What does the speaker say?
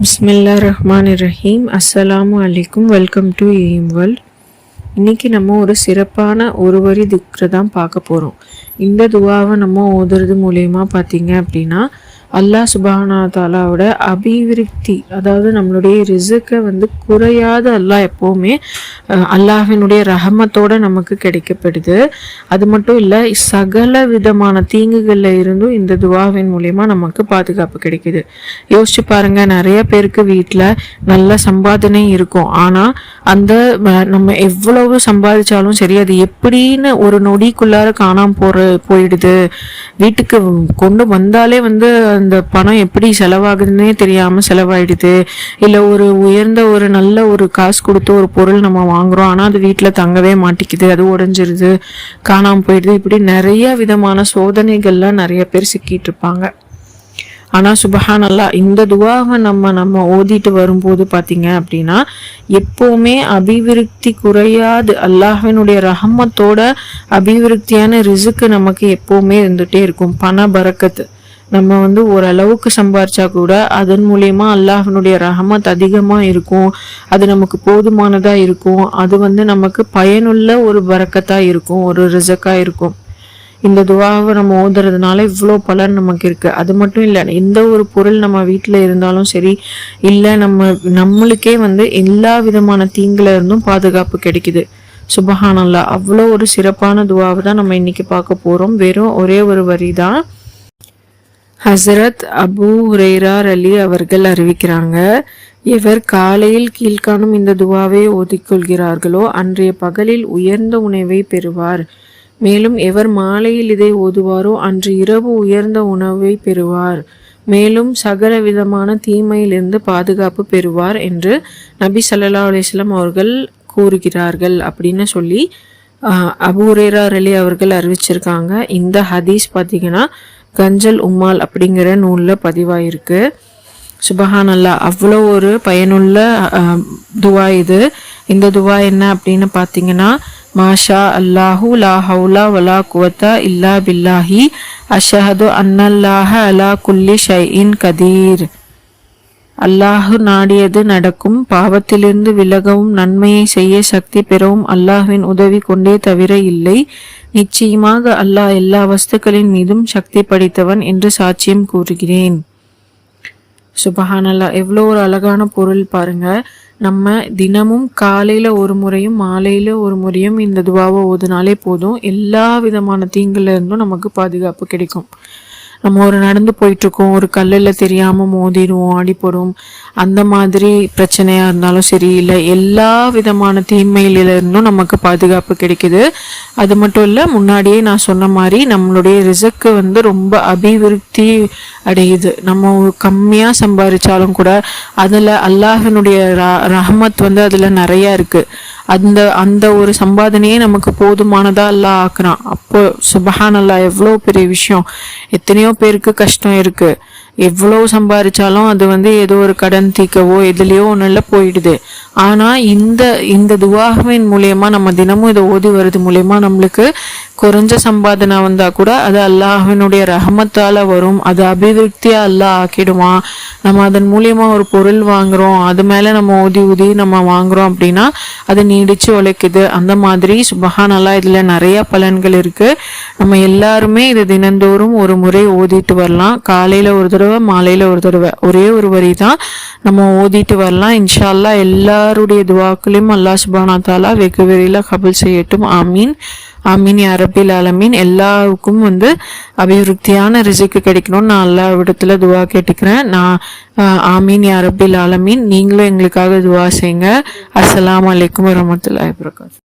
பிஸ்மில்லா ரஹ்மான் ரஹீம் அஸ்ஸலாமு அலைக்கும் welcome to AM world இன்னைக்கு நம்ம ஒரு சிறப்பான ஒரு வரி திக்ரை தான் பார்க்க போகிறோம் இந்த துவாவை நம்ம ஓதுறது மூலயமா பார்த்தீங்க அப்படின்னா அல்லாஹ் சுபானா தாலாவோட அபிவிருத்தி அதாவது நம்மளுடைய ரிசுக்கை வந்து குறையாத அல்லாஹ் எப்போவுமே அல்லாஹினுடைய ரஹமத்தோடு நமக்கு கிடைக்கப்படுது. அது மட்டும் இல்லை சகல விதமான தீங்குகளில் இருந்தும் இந்த துவாவின் மூலயமா நமக்கு பாதுகாப்பு கிடைக்குது. யோசிச்சு பாருங்க நிறைய பேருக்கு வீட்டில் நல்ல சம்பாதனை இருக்கும். ஆனால் அந்த நம்ம எவ்வளவு சம்பாதிச்சாலும் சரி அது எப்படின்னு ஒரு நொடிக்குள்ளார காணாமல் போற போயிடுது. வீட்டுக்கு கொண்டு வந்தாலே வந்து அந்த பணம் எப்படி செலவாகுதுன்னே தெரியாமல் செலவாயிடுது. இல்லை ஒரு உயர்ந்த ஒரு நல்ல ஒரு காசு கொடுத்து ஒரு பொருள் நம்ம வாங்குறோம். ஆனால் அது வீட்டில் தங்கவே மாட்டிக்குது. அது உடஞ்சிருது. காணாமல் போயிடுது. இப்படி நிறைய விதமான சோதனைகள்லாம் நிறைய பேர் சிக்கிட்டு இருப்பாங்க. ஆனால் சுபஹான் அல்லாஹ் இந்த துவாவை நம்ம நம்ம ஓதிட்டு வரும்போது பார்த்தீங்க அப்படின்னா எப்போவுமே அபிவிருத்தி குறையாது. அல்லாஹினுடைய ரஹமத்தோட அபிவிருத்தியான ரிசுக்கு நமக்கு எப்போவுமே இருந்துகிட்டே இருக்கும். பண பறக்கத்து. நம்ம வந்து ஓரளவுக்கு சம்பாரிச்சா கூட அதன் மூலயமா அல்லாஹனுடைய ரஹமத் அதிகமாக இருக்கும். அது நமக்கு போதுமானதாக இருக்கும். அது வந்து நமக்கு பயனுள்ள ஒரு பறக்கத்தாக இருக்கும். ஒரு ரிசக்காக இருக்கும். இந்த துவாவை நம்ம ஓதுறதுனால இவ்வளோ பலன் நமக்கு இருக்குது அது மட்டும் இல்லை எந்த ஒரு பொருள் நம்ம வீட்டில் இருந்தாலும் சரி இல்லை நம்ம நம்மளுக்கே வந்து எல்லா விதமான தீங்குல இருந்தும் பாதுகாப்பு கிடைக்குது. சுபஹானல்லா. அவ்வளோ ஒரு சிறப்பான துவாவை தான் நம்ம இன்னைக்கு பார்க்க போகிறோம் வெறும் ஒரே ஒரு வரி தான் ஹசரத் அபு ஹுரைரார் அலி அவர்கள் அறிவிக்கிறாங்க இவர் காலையில் கீழ்காணும் இந்த துவாவை ஓதிக்கொள்கிறார்களோ அன்றைய பகலில் உயர்ந்த உணவை பெறுவார். மேலும் எவர் மாலையில் இதை ஓதுவாரோ அன்று இரவு உயர்ந்த உணவை பெறுவார். மேலும் சகல விதமான தீமையிலிருந்து பாதுகாப்பு பெறுவார் என்று நபி சல்லா அலிஸ்லாம் அவர்கள் கூறுகிறார்கள் அப்படின்னு சொல்லி ஆஹ், அலி அவர்கள் அறிவிச்சிருக்காங்க. இந்த ஹதீஸ் பார்த்தீங்கன்னா கஞ்சல் உம்மால் அப்படிங்கிற நூலில் பதிவாயிருக்கு. சுபஹான் அல்லா அவ்வளோ ஒரு பயனுள்ள துவா இது. இந்த துவா என்ன அப்படின்னு பார்த்தீங்கன்னா மாஷா அல்லாஹு லா ஹவுலா வலா குவத்தா இல்லா பில்லாஹி அஷஹது அன்னல்லாஹ அலா குல்லி ஷைஇன் கதீர். அல்லாஹு நாடியது நடக்கும். பாவத்திலிருந்து விலகவும் நன்மையை செய்ய சக்தி பெறவும் அல்லாஹ்வின் உதவி கொண்டே தவிர இல்லை. நிச்சயமாக அல்லாஹ் எல்லா வஸ்துக்களின் மீதும் சக்தி படைத்தவன் என்று சாட்சியம் கூறுகிறேன். சுபஹானல்லா எவ்வளோ ஒரு அழகான பொருள் பாருங்க. நம்ம தினமும் காலையில் ஒரு முறையும் மாலையில் ஒரு முறையும் இந்த துவாவை ஓதுனாலே போதும். எல்லா விதமான தீங்குல இருந்தும் நமக்கு பாதுகாப்பு கிடைக்கும். நம்ம ஒரு நடந்து போயிட்டுருக்கோம் ஒரு கல்லில் தெரியாமல் மோதிடுவோம் அடிப்படும் அந்த மாதிரி பிரச்சனையாக இருந்தாலும் சரி இல்லை எல்லா விதமான தீமையிலிருந்தும் நமக்கு பாதுகாப்பு கிடைக்குது. அது மட்டும் இல்லை முன்னாடியே நான் சொன்ன மாதிரி நம்மளுடைய ரிசக்கு வந்து ரொம்ப அபிவிருத்தி அடையுது. நம்ம கம்மியாக சம்பாதிச்சாலும் கூட அதில் அல்லாஹினுடைய ரஹமத் வந்து அதில் நிறையா இருக்குது அந்த அந்த ஒரு சம்பாதனையே நமக்கு போதுமானதாக அல்லாஹ் ஆக்குறான். அப்போ சுபஹான் அல்லாஹ் எவ்வளோ பெரிய விஷயம். எத்தனையோ பேருக்கு கஷ்டம் இருக்கு. எவ்வளோ சம்பாதிச்சாலும் அது வந்து ஏதோ ஒரு கடன் தீக்கவோ எதுலேயோ ஒன்றில் போயிடுது. ஆனால் இந்த இந்த துவாவின் மூலயமா நம்ம தினமும் இதை ஓதி வர்றது மூலயமா நம்மளுக்கு குறைஞ்ச சம்பாதனை வந்தால் கூட அது அல்லாஹினுடைய ரஹமத்தால் வரும். அது அபிவிருத்தியாக அல்லாஹ் ஆக்கிடுவான் நம்ம அதன் மூலியமாக ஒரு பொருள் வாங்குறோம். அது மேலே நம்ம ஊதி ஊதி நம்ம வாங்குகிறோம் அப்படின்னா அது நீடித்து உழைக்குது. அந்த மாதிரி சுபஹான் இதில் நிறைய பலன்கள் இருக்குது நம்ம எல்லாருமே இது தினந்தோறும் ஒரு முறை ஓதிட்டு வரலாம். காலையில் ஒரு தடவை மாலையில் ஒரு தடவை. ஒரே ஒரு வரி தான் நம்ம ஓதிட்டு வரலாம். இன்ஷா அல்லாஹ் எல்லாருடைய துவாக்களையும் அல்லாஹ் சுபானா தாலா வெகு விரைவில் கபல் செய்யட்டும். ஆமீன். ஆமீன் அரபில் ஆலமீன். எல்லாருக்கும் வந்து அபிவிருத்தியான ரிசிக்கு கிடைக்கணும்னு நான் எல்லா விடத்தில் துவா கேட்டுக்கிறேன். நான் ஆமீன் அரபில் ஆலமீன். நீங்களும் எங்களுக்காக துவா செய்யுங்க. அஸ்லாம் அலைக்கும் வரமத்துல்லாஹி வபரகாத்துஹு.